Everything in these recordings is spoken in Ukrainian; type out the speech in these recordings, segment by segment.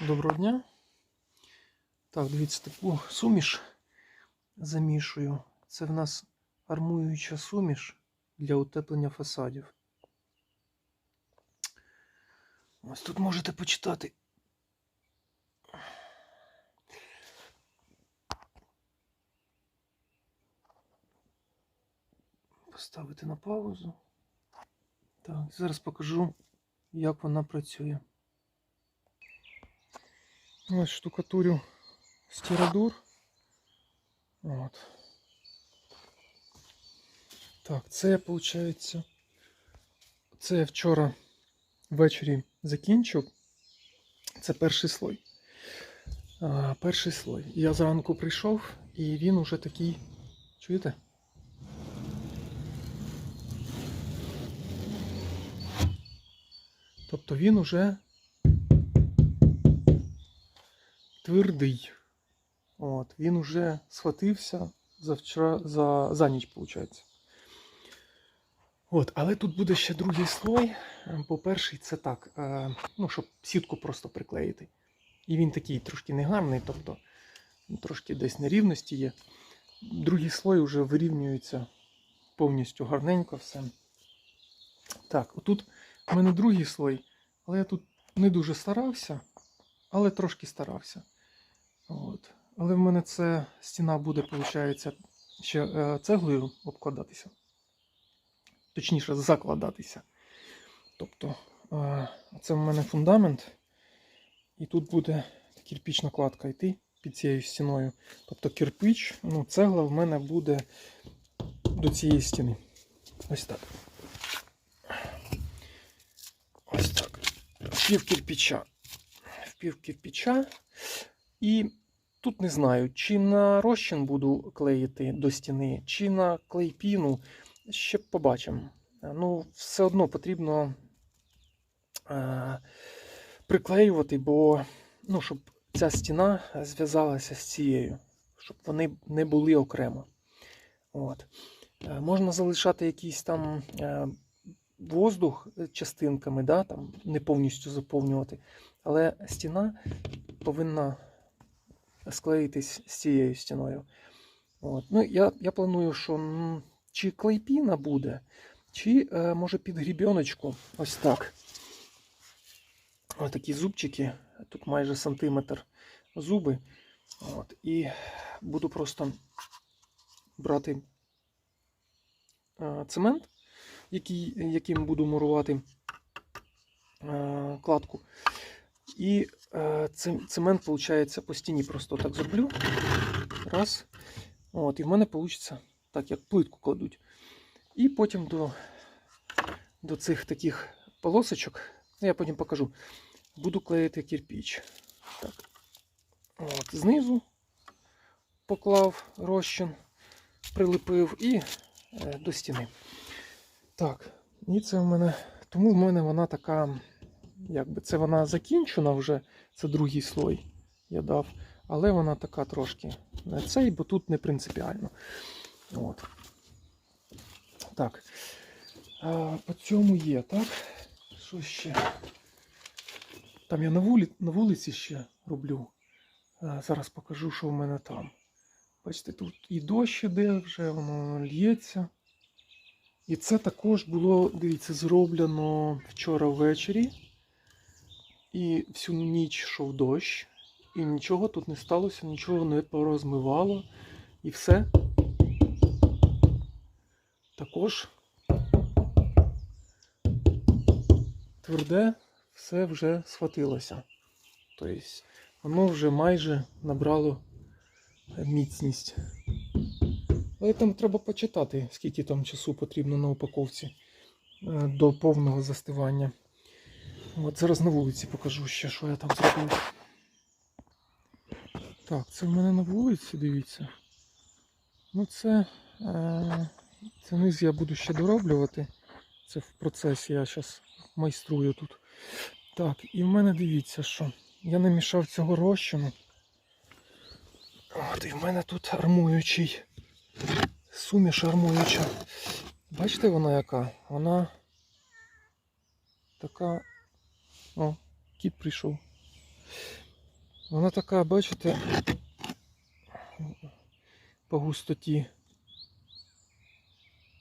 Доброго дня. Так, дивіться, таку суміш замішую. Це в нас армуюча суміш для утеплення фасадів. Ось тут можете почитати. Поставити на паузу. Так, зараз покажу, як вона працює. Ось штукатурю стірадур. От. Так, це виходить. Це я вчора ввечері закінчив. Це перший слой. А, перший слой. Я зранку прийшов і він уже такий. Чуєте? Тобто він уже твердий. От, він уже схватився за вчора, за, за ніч, виходить. От, але тут буде ще другий слой. Бо перший це так, е, ну, щоб сітку просто приклеїти. І він такий трошки негарний, тобто трошки десь нерівності є. Другий слой вже вирівнюється повністю гарненько все. Так, отут у мене другий слой, але я тут не дуже старався, але трошки старався. От. Але в мене це стіна буде, виходить, ще е, цеглою обкладатися. Точніше, закладатися. Тобто, е, це в мене фундамент, і тут буде кирпічна кладка йти під цією стіною. Тобто кирпич, ну, цегла в мене буде до цієї стіни. Ось так. Ось так. Впів кирпича. Впів кирпича. І тут не знаю, чи на розчин буду клеїти до стіни, чи на клейпіну. Ще побачимо. Ну, все одно потрібно е, приклеювати, бо ну, щоб ця стіна зв'язалася з цією, щоб вони не були окремо. От. Е, можна залишати якийсь там е, воздух частинками, да, там, не повністю заповнювати, але стіна повинна склеїтись з цією стіною. От. Ну, Я я планую, що чи клейпіна буде, чи е, може під грібіночку. Ось так. Ось такі зубчики, тут майже сантиметр зуби. От. І буду просто брати е, цемент, який, яким буду мурувати е, кладку. І е, цемент, виходить, по стіні просто так зроблю. Раз. От, І в мене вийде так, як плитку кладуть. І потім до до цих таких полосочок, я потім покажу, буду клеїти кирпіч. Так. От, Знизу поклав розчин, прилепив і е, до стіни. Так, і це в мене. Тому в мене вона така якби це вона закінчена вже, це другий слой я дав, але вона така трошки не цей, бо тут не принципіально. От. Так. А, По цьому є, так? Що ще? Там я на, вулі... на вулиці ще роблю. А, Зараз покажу, що в мене там. Бачите, тут і дощ іде, вже воно лється. І це також було, дивіться, зроблено вчора ввечері. І всю ніч йшов дощ, і нічого тут не сталося, нічого не порозмивало. І все також тверде все вже схватилося. Тобто воно вже майже набрало міцність. Але там треба почитати, скільки там часу потрібно на упаковці е, до повного застивання. От зараз на вулиці покажу ще, що я там зробив. Так, це в мене на вулиці, дивіться. Ну це е, це низ я буду ще дороблювати. Це в процесі я зараз майструю тут. Так, і в мене дивіться, що я намішав цього розчину. От, і в мене тут армуючий. Суміш армуюча. Бачите вона яка? Вона така о, кіт прийшов. Вона така, бачите, по густоті.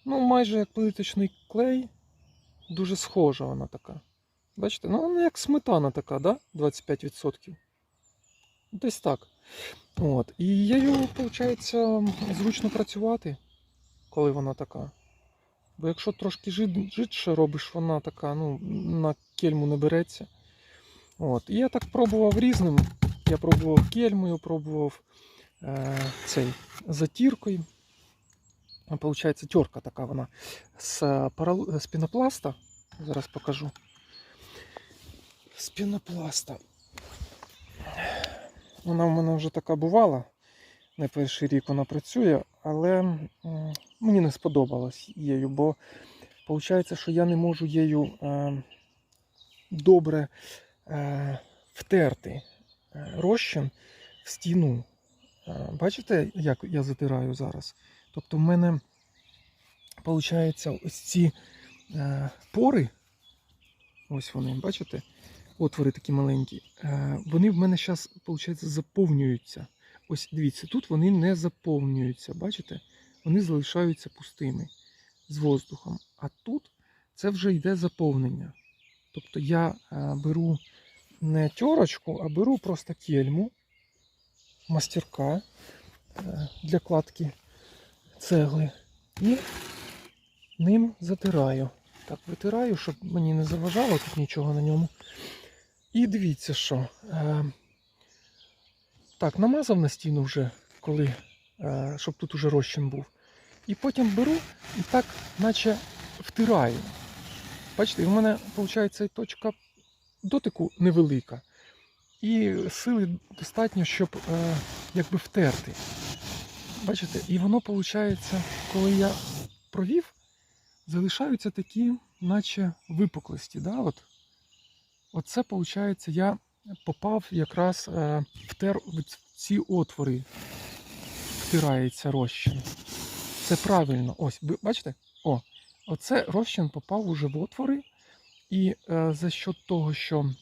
Ну, майже як плиточний клей. Дуже схожа вона така. Бачите, ну вона як сметана така, да? 25%. Десь так. От. І я її, виходить, зручно працювати, коли вона така. Бо якщо трошки жид, жидше робиш, вона така, ну, на кельму не береться. От. І я так пробував різним. Я пробував кельмою, пробував е, цей затіркою. Получається, терка така вона з, парал... з пінопласта. Зараз покажу. З пінопласта. Вона в мене вже така бувала. Не перший рік вона працює, але мені не сподобалось її, бо виходить, що я не можу її е, добре е, втерти е, розчин в стіну. Е, бачите, як я затираю зараз? Тобто в мене виходить ось ці пори, ось вони, бачите? Отвори такі маленькі. Вони в мене зараз, виходить, заповнюються. Ось дивіться, тут вони не заповнюються, бачите? Вони залишаються пустими з воздухом. А тут це вже йде заповнення. Тобто я е, беру не тьорочку, а беру просто кельму, мастерка е, для кладки цегли і ним затираю. Так, витираю, щоб мені не заважало тут нічого на ньому. І дивіться, що. Е, так, намазав на стіну вже, коли, щоб тут уже розчин був. І потім беру і так, наче втираю. Бачите, в мене, виходить, точка дотику невелика. І сили достатньо, щоб е, якби втерти. Бачите, і воно, виходить, коли я провів, залишаються такі, наче випуклості. Да? От. Оце, виходить, я попав якраз е, втер в ці отвори, втирається розчин. Це правильно. Ось, бачите? О, оце розчин попав уже в отвори. І е, за счет того, що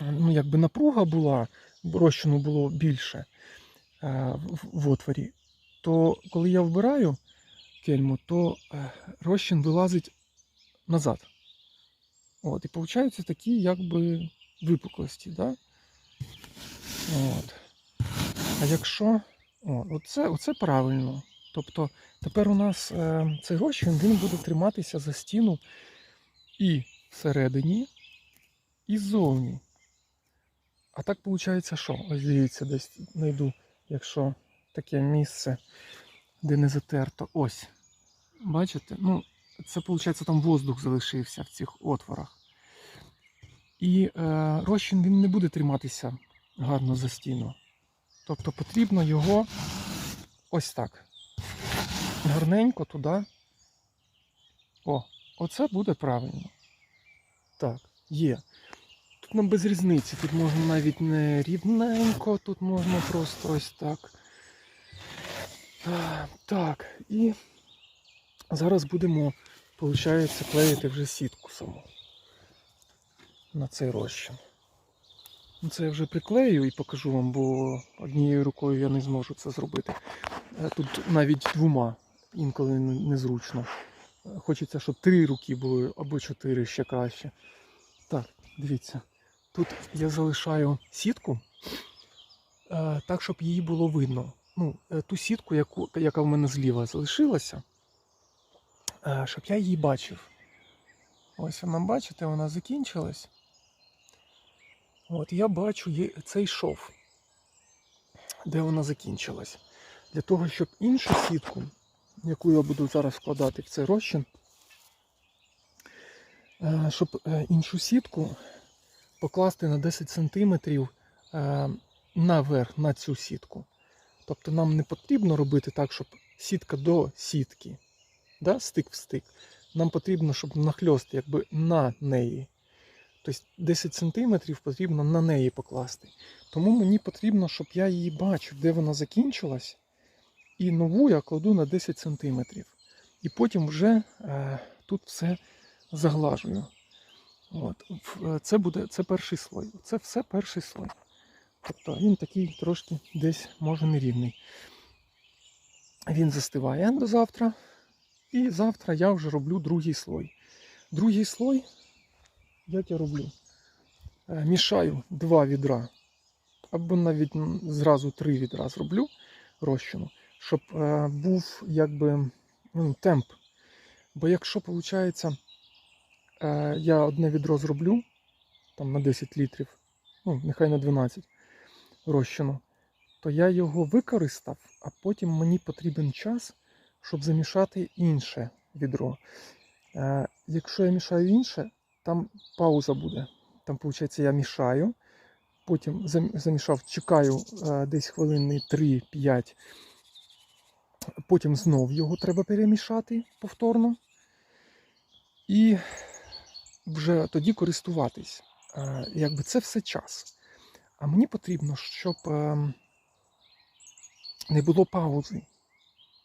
е, ну, якби напруга була, розчину було більше е, в, в отворі, то коли я вбираю кельму, то е, розчин вилазить назад. От, і получаються такі якби випуклості. Да? От. А якщо. О, оце, оце правильно. Тобто тепер у нас е, цей розчин він буде триматися за стіну і всередині, і ззовні. А так виходить, що? Ось дивіться, десь знайду, якщо таке місце, де не затерто. Ось. Бачите? Ну, це виходить, там воздух залишився в цих отворах. І е, розчин він не буде триматися гарно за стіну. Тобто потрібно його ось так. Гарненько туди. О, оце буде правильно. Так, є. Тут нам без різниці. Тут можна навіть не рівненько, тут можна просто ось так. Так, і зараз будемо, виходить, клеїти вже сітку саму на цей розчин. Ну, Це я вже приклею і покажу вам, бо однією рукою я не зможу це зробити. Е, Тут навіть двома інколи незручно. Хочеться, щоб три руки були або чотири ще краще. Так, дивіться. Тут я залишаю сітку е, так, щоб її було видно. Ну, е, ту сітку, яку, яка в мене зліва залишилася, е, щоб я її бачив. Ось вона, бачите, вона закінчилась. От я бачу цей шов, де вона закінчилась. Для того, щоб іншу сітку, яку я буду зараз вкладати в цей розчин, е, щоб е, іншу сітку покласти на 10 см наверх на цю сітку. Тобто нам не потрібно робити так, щоб сітка до сітки, да, стик в стик. Нам потрібно, щоб нахльост якби на неї. Тобто 10 см потрібно на неї покласти. Тому мені потрібно, щоб я її бачив, де вона закінчилась. І нову я кладу на 10 см. І потім вже е, тут все заглажую. От. Е, Це буде це перший слой. Це все перший слой. Тобто він такий трошки десь може нерівний. Він застиває до завтра. І завтра я вже роблю другий слой. Другий слой, як я роблю? Е, Мішаю два відра, або навіть зразу три відра зроблю розчину, щоб е, був якби ну, темп. Бо якщо виходить, е, я одне відро зроблю там на 10 літрів, ну, нехай на 12 розчину, то я його використав, а потім мені потрібен час, щоб замішати інше відро. Е, якщо я мішаю інше, там пауза буде. Там, виходить, я мішаю, потім замішав, чекаю десь хвилини 3-5, потім знов його треба перемішати повторно. І вже тоді користуватись. Е, якби це все час. А мені потрібно, щоб ем, не було паузи,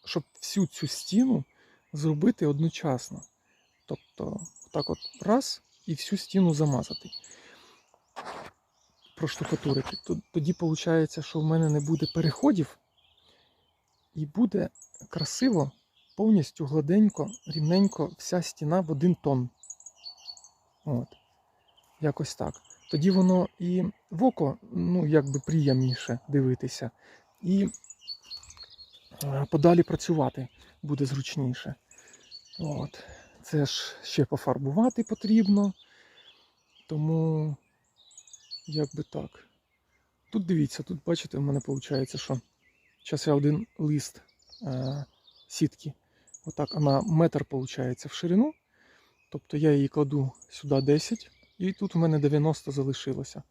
щоб всю цю стіну зробити одночасно. Тобто, так от раз і всю стіну замазати. Проштукатурити. Тоді виходить, що в мене не буде переходів, і буде красиво, повністю гладенько, рівненько вся стіна в один тон. От. Якось так. Тоді воно і в око, ну, якби приємніше дивитися. І е, подалі працювати буде зручніше. От. Це ж ще пофарбувати потрібно. Тому, як би так. Тут дивіться, тут бачите, в мене виходить, що зараз я один лист е, сітки. Отак, вона метр виходить в ширину. Тобто я її кладу сюди 10, і тут у мене 90 залишилося.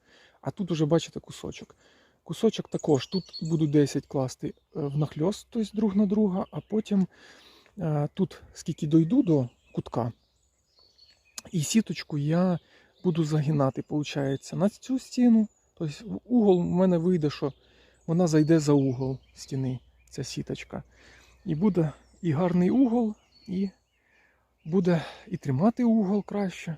А тут уже бачите кусочок. Кусочок також. Тут буду 10 класти е, внахльост, тобто друг на друга, а потім е, тут, скільки дойду до кутка, і сіточку я буду загинати, виходить, на цю стіну. Тобто угол у мене вийде, що вона зайде за угол стіни, ця сіточка. І буде і гарний угол, і буде і тримати угол краще.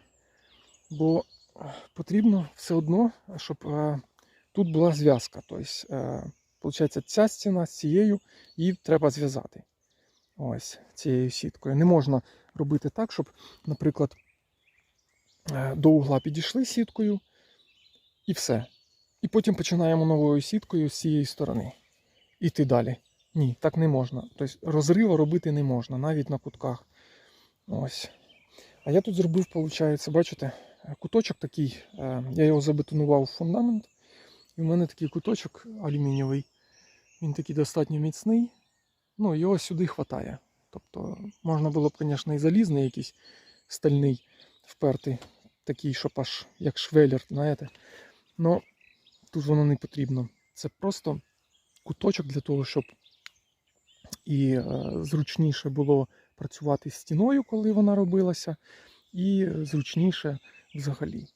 Бо е, потрібно все одно, щоб е, тут була зв'язка. Тобто, е, ця стіна з цією її треба зв'язати. Ось цією сіткою. Не можна робити так, щоб, наприклад, до угла підійшли сіткою і все. І потім починаємо новою сіткою з цієї сторони. Іти далі. Ні, так не можна. Тобто розриву робити не можна, навіть на кутках. Ось. А я тут зробив, виходить, бачите, куточок такий. е, Я його забетонував в фундамент. І в мене такий куточок алюмінієвий. Він такий достатньо міцний. Ну, його сюди вистачає. Тобто можна було б, звісно, і залізний якийсь стальний вперти, такий, щоб аж як швелер, знаєте. Но тут воно не потрібно. Це просто куточок для того, щоб і е, зручніше було працювати з стіною, коли вона робилася, і зручніше взагалі.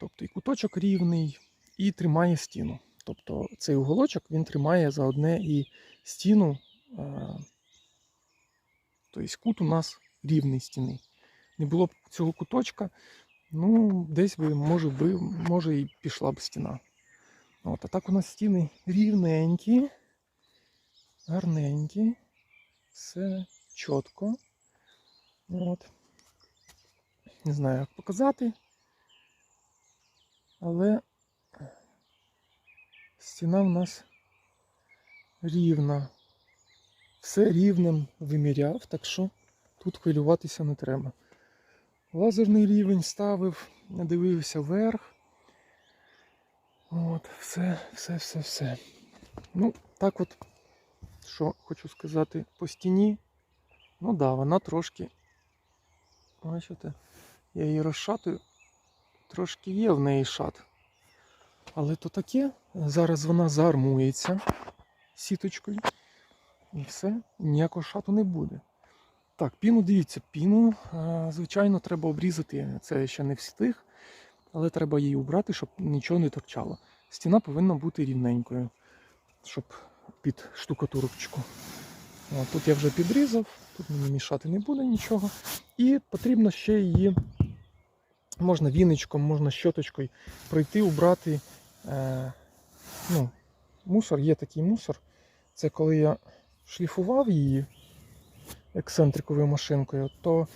Тобто і куточок рівний, і тримає стіну. Тобто цей уголочок він тримає за одне і стіну. е, Тобто кут у нас рівний стіни. Не було б цього куточка, ну, десь би, може, би, може і пішла б стіна. От, а так у нас стіни рівненькі, гарненькі, все чітко. От. Не знаю, як показати. Але стіна в нас рівна. Все рівнем виміряв, так що тут хвилюватися не треба. Лазерний рівень ставив, дивився вверх. От, все, все, все, все. Ну, так от, що хочу сказати, по стіні. Ну да, вона трошки. Бачите, я її розшатую. Трошки є в неї шат. Але то таке, зараз вона заармується сіточкою. І все, ніякого шату не буде. Так, піну, дивіться, піну, е, звичайно, треба обрізати. Це ще не встиг, але треба її убрати, щоб нічого не торчало. Стіна повинна бути рівненькою, щоб під штукатурочку. Тут я вже підрізав, тут мені мішати не буде нічого. І потрібно ще її, можна віничком, можна щоточкою пройти, убрати е, ну, мусор, є такий мусор. Це коли я шліфував її ексцентриковою машинкою, то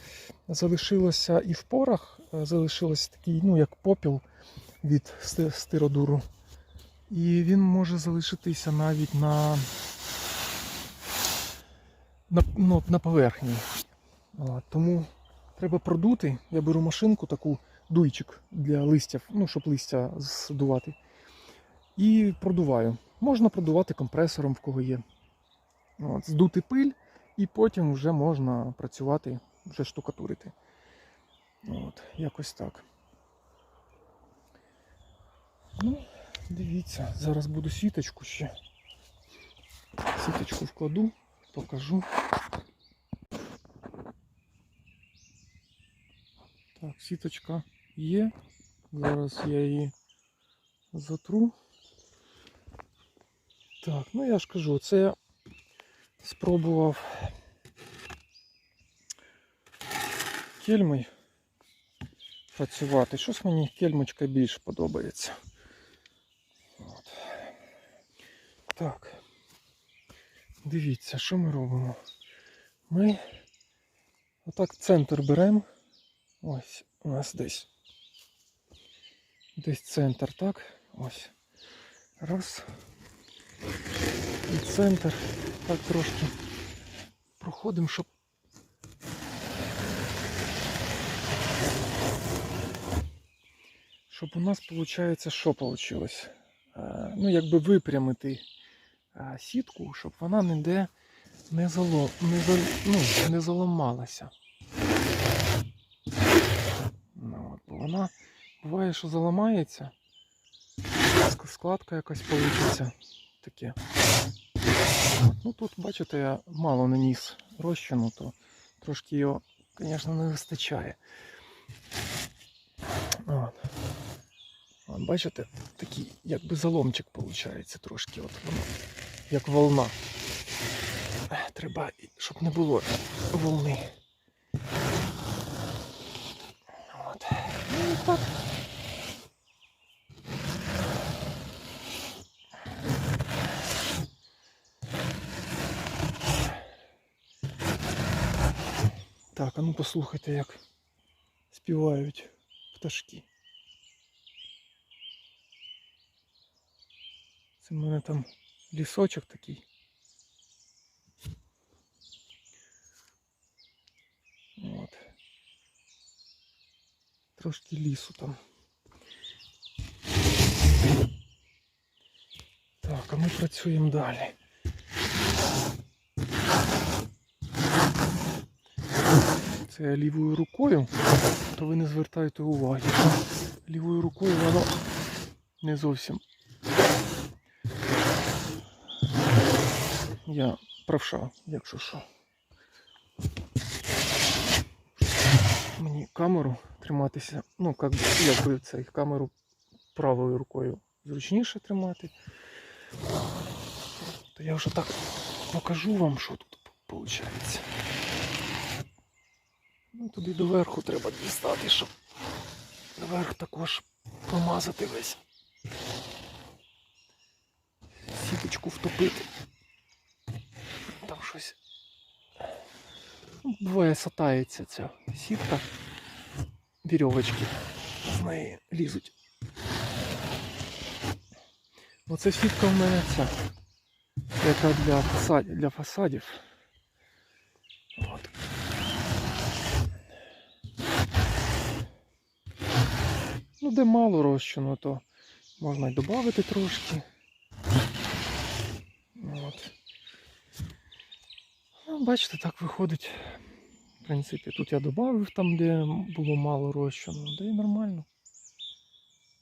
залишилося і в порах, е, залишилось такий, ну, як попіл від стиродуру. І він може залишитися навіть на, на, ну, на поверхні. Тому треба продути. Я беру машинку, таку дуйчик для листя, ну, щоб листя здувати. І продуваю. Можна продувати компресором, в кого є. От, здути пиль, і потім вже можна працювати, вже штукатурити. От, якось так. Ну, дивіться, зараз буду сіточку ще. Сіточку вкладу, покажу. Так, сіточка є. Зараз я її затру. Так, ну я ж кажу, це я спробував кельмою працювати. Щось мені кельмочка більш подобається. От. Так. Дивіться, що ми робимо. Ми отак центр беремо. Ось у нас десь. Десь центр, так? Ось. Раз. І центр. Так трошки проходимо, щоб. Щоб у нас виходить, що вийшло? Ну, якби випрямити сітку, щоб вона ніде не, зало, не, за, ну, не заламалася. Ну, от, бо вона буває, що заламається, складка якась вийде таке. Ну тут, бачите, я мало наніс розчину, то трошки його, звісно, не вистачає. От. От, бачите, такий якби заломчик виходить трошки. От воно, як волна. Треба, щоб не було волни. От. Ну, так. А ну послухайте, як співають пташки. Це в мене там лісочок такий. От. Трошки лісу там. Так, а ми працюємо далі. Це я лівою рукою, то ви не звертайте уваги. Лівою рукою воно не зовсім. Я правша, якщо що. Мені камеру триматися, ну, як, би- якби цей камеру правою рукою зручніше тримати. То я вже так покажу вам, що тут виходить. Туди доверху треба дістати, щоб доверху також промазати весь. Сіточку втопити. Там щось. Буває сатається ця сітка. Вірьовочки з неї лізуть. Оце сітка в мене ця. Яка для фасадів. Для фасадів. От. Ну, де мало розчину, то можна й додати трошки. От. Ну, бачите, так виходить. В принципі, тут я додав там, де було мало розчину, да і нормально.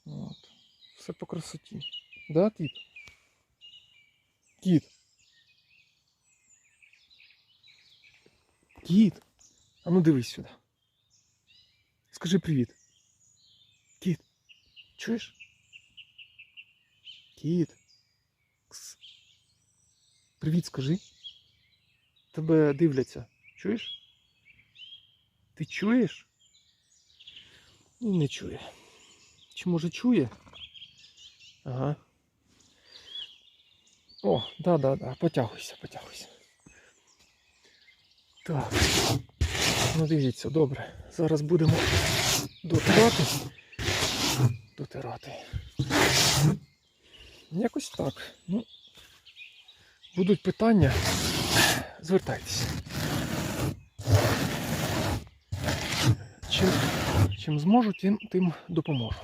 От. Все по красоті. Да, кіт? Кіт. Кіт. А ну дивись сюди. Скажи привіт. Кіт. Чуєш? Кіт. Кс. Привіт, скажи. Тебе дивляться. Чуєш? Ти чуєш? Ну, не чує. Чи може чує? Ага. О, да, да, да. Потягуйся, потягуйся. Так. Ну дивіться, добре. Зараз будемо дотирати. Дотирати. Якось так. Ну, будуть питання. Звертайтеся. Чим, чим зможу, тим, тим допоможу.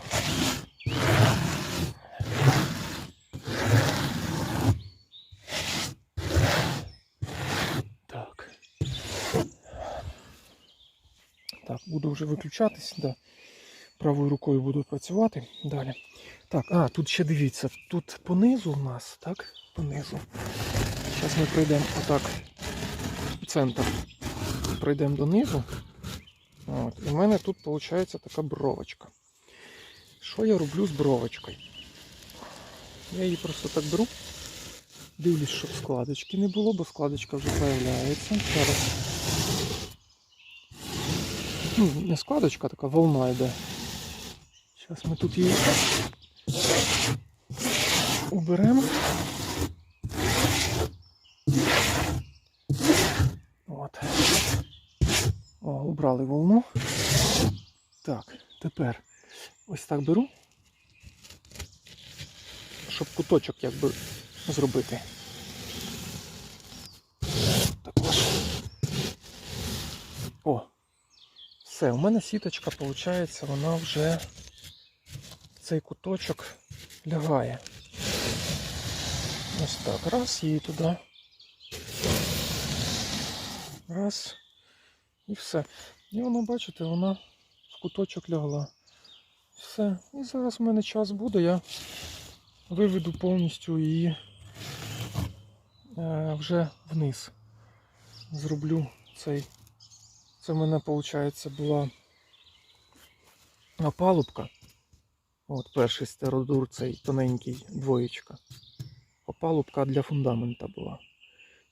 Так. Так, буду вже виключатись. Да. Правою рукою буду працювати далі. Так, а, тут ще дивіться, тут понизу в нас, так? Понизу. Зараз ми пройдемо отак в центр. Пройдемо донизу. От. І в мене тут виходить така бровочка. Що я роблю з бровочкою? Я її просто так беру. Дивлюсь, щоб складочки не було, бо складочка вже з'являється. Зараз. Ну, не складочка, така волна йде. Зараз ми тут її уберемо. От. О, убрали волну. Так, тепер ось так беру, щоб куточок якби зробити. Також. О! Все, у мене сіточка, виходить, вона вже цей куточок лягає. Ось так. Раз її туди. Раз. І все. І воно, бачите, вона в куточок лягла. Все. І зараз в мене час буде, я виведу повністю її е, вже вниз. Зроблю цей. Це в мене, виходить, була опалубка. От перший стеродур, цей тоненький двоєчка. Опалубка для фундамента була.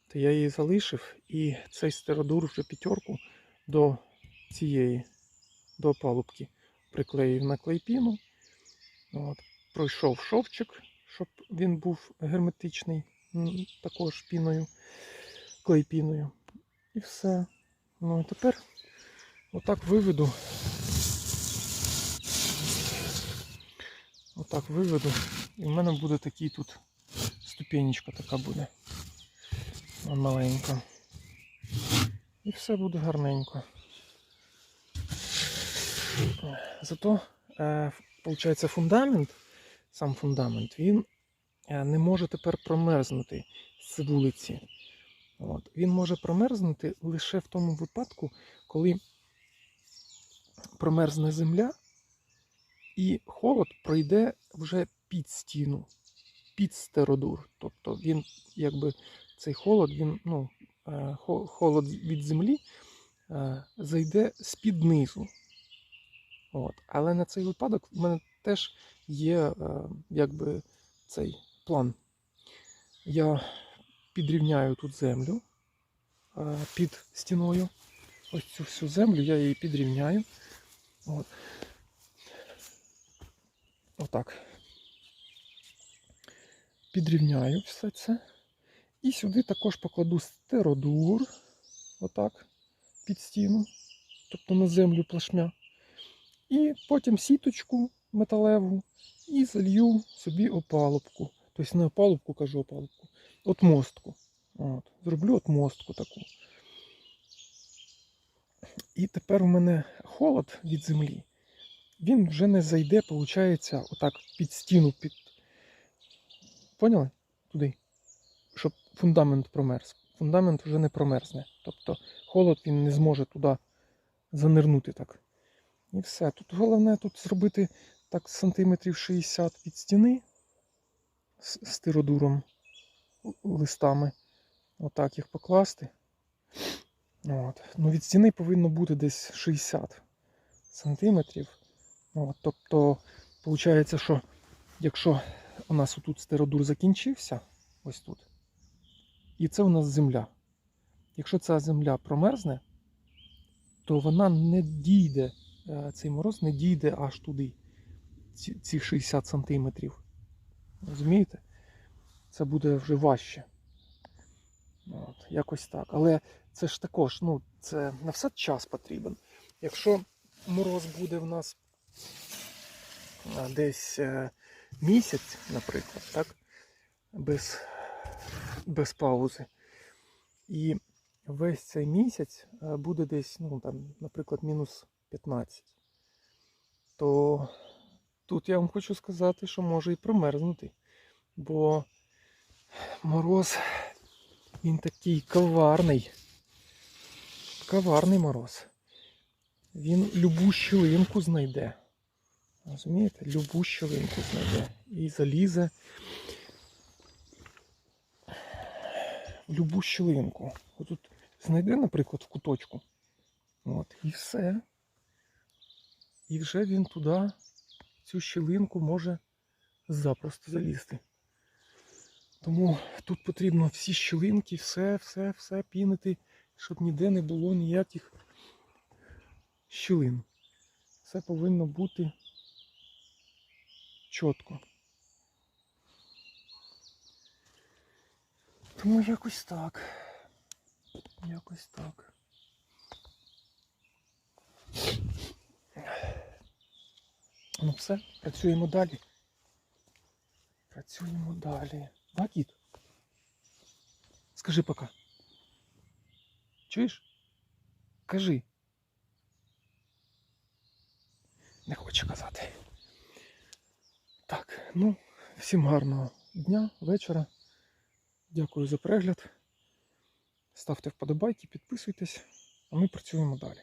То я її залишив і цей стеродур вже п'ятерку до цієї, до опалубки приклеїв на клейпіну. От. Пройшов шовчик, щоб він був герметичний, також піною, клейпіною. І все. Ну і тепер отак виведу. Отак виведу. І в мене буде такий тут ступенечка така буде. Маленька. І все буде гарненько. Зато, е, виходить, фундамент, сам фундамент, він е, не може тепер промерзнути з вулиці. От. Він може промерзнути лише в тому випадку, коли промерзне земля і холод пройде вже під стіну, під стеродур. Тобто він, якби цей холод, він, ну, е, холод від землі е, зайде з-під низу. От. Але на цей випадок в мене теж є е, якби цей план. Я підрівняю тут землю під стіною. Ось цю всю землю я її підрівняю. От. Отак. Підрівняю все це. І сюди також покладу стеродур. Отак. Під стіну. Тобто на землю плашмя. І потім сіточку металеву і залью собі опалубку. Тобто не опалубку, кажу опалубку. Отмостку. От. Зроблю отмостку таку. І тепер у мене холод від землі. Він вже не зайде, виходить, отак під стіну. Під... Поняли? Туди. Щоб фундамент промерз. Фундамент вже не промерзне. Тобто холод він не зможе туди занирнути так. І все. Тут головне тут зробити так сантиметрів 60 від стіни з стиродуром листами. Отак їх покласти. От. Ну, від стіни повинно бути десь 60 сантиметрів. От. Тобто, виходить, що якщо у нас отут стеродур закінчився, ось тут, і це у нас земля. Якщо ця земля промерзне, то вона не дійде, е, цей мороз не дійде аж туди, ці, ці 60 сантиметрів. Розумієте? це буде вже важче. От, якось так. Але це ж також, ну, це на все час потрібен. Якщо мороз буде в нас десь е, місяць, наприклад, так? Без, без паузи. І весь цей місяць е, буде десь, ну там, наприклад, мінус 15. То тут я вам хочу сказати, що може і промерзнути. Бо мороз, він такий коварний. Коварний мороз. Він любу щілинку знайде. Розумієте? Любу щілинку знайде. І залізе в любу щілинку. Отут знайде, наприклад, в куточку. От, і все. І вже він туди, цю щілинку може запросто залізти. Тому тут потрібно всі щілинки, все, все, все пінити, щоб ніде не було ніяких щілин. Все повинно бути чітко. Тому якось так. Якось так. Ну все, працюємо далі. Працюємо далі. Да, кіт? Скажи пока. Чуєш? Кажи. Не хочу казати. Так, ну, всім гарного дня, вечора. Дякую за перегляд. Ставте вподобайки, підписуйтесь, а ми працюємо далі.